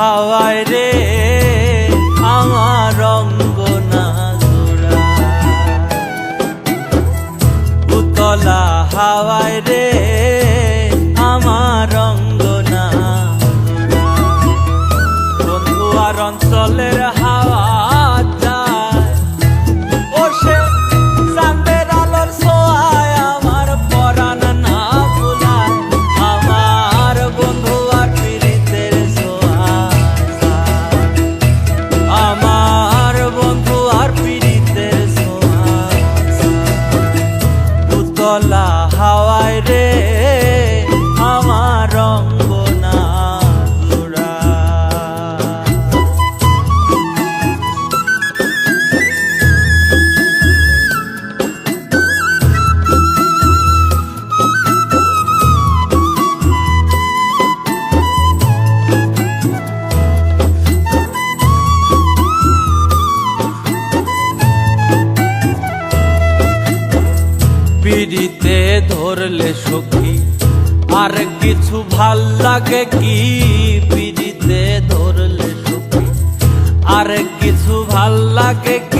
হাওয়ায় রে করলে সখী। আর কিছু ভালো লাগে কি? পিড়িতে ধরলে সখী। আর কিছু ভালো লাগে কি?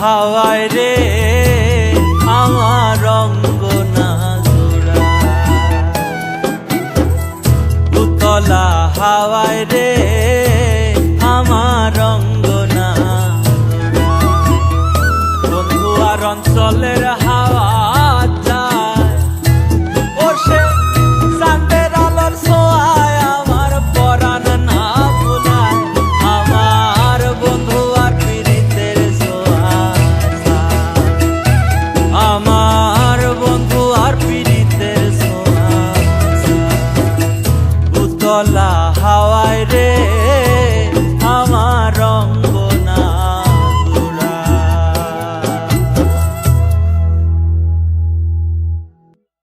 হাওয়ায় রে আমার অঙ্গনা জোড়া। উতলা হাওয়ায় রে